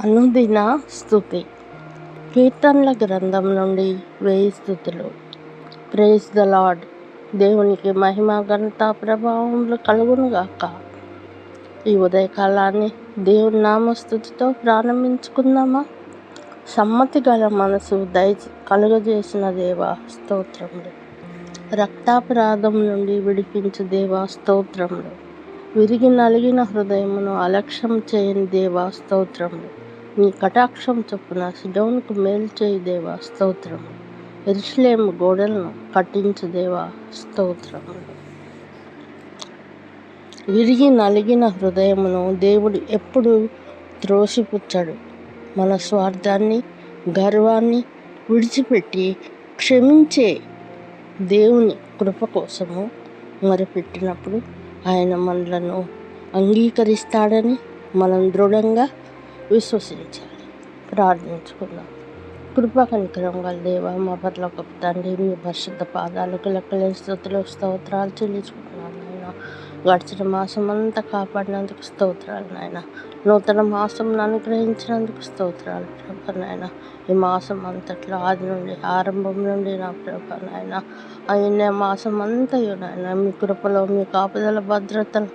అనుదిన స్థుతి. కీర్తనల గ్రంథం నుండి వేయి స్థుతులు. ప్రేజ్ ద లాడ్ దేవునికి మహిమ ఘనత ప్రభావములు కలుగునుగాక ఈ ఉదయకాలాన్ని దేవుని నామస్థుతితో ప్రారంభించుకుందామా? సమ్మతి గల మనసు దయ కలుగజేసిన దేవా స్తోత్రములు. రక్తాపరాధం నుండి విడిపించు దేవా స్తోత్రములు. విరిగి నలిగిన హృదయమును అలక్ష్యం చేయని దేవా స్తోత్రము. నీ కటాక్షం చొప్పున సిడౌన్కు మేలు చేయి దేవా స్తోత్రము. ఎరుసలేము గోడలను కట్టించు దేవా విరిగి నలిగిన హృదయమును దేవుడు ఎప్పుడు త్రోసిపుచ్చాడు. మన స్వార్థాన్ని గర్వాన్ని విడిచిపెట్టి క్షమించే దేవుని కృప కోసము మొరపెట్టినప్పుడు ఆయన మనలను అంగీకరిస్తాడని మనం దృఢంగా విశ్వసించాలి. ప్రార్థించుకుందాం. కృపా కనికరం గల దేవ మా పట్ల గొప్ప తండ్రి మీ పరిశుద్ధ పాదాలకు లెక్కలేని స్థుతులు స్తోత్రాలు చెల్లించుకుంటాం నాయన. గడిచిన మాసం అంతా కాపాడినందుకు స్తోత్రాలు నాయన. నూతన మాసం అనుగ్రహించినందుకు స్తోత్రాలు ప్రభా నాయన. ఈ మాసం అంతట్లో ఆది నుండి ఆరంభం నుండి నా ప్రభా నాయన. అయిన మాసం అంతయు నాయన మీ కృపలో మీ కాపుదల భద్రతలు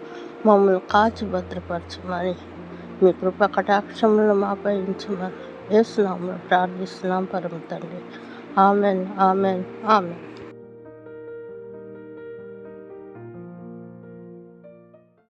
మమ్మల్ని కాచి భద్రపరచమని మీ కృప కటాక్షములు మాపై ఉంచమని వేస్తున్నాము ప్రార్థిస్తున్నాం పరమ తండ్రి. Amen amen amen.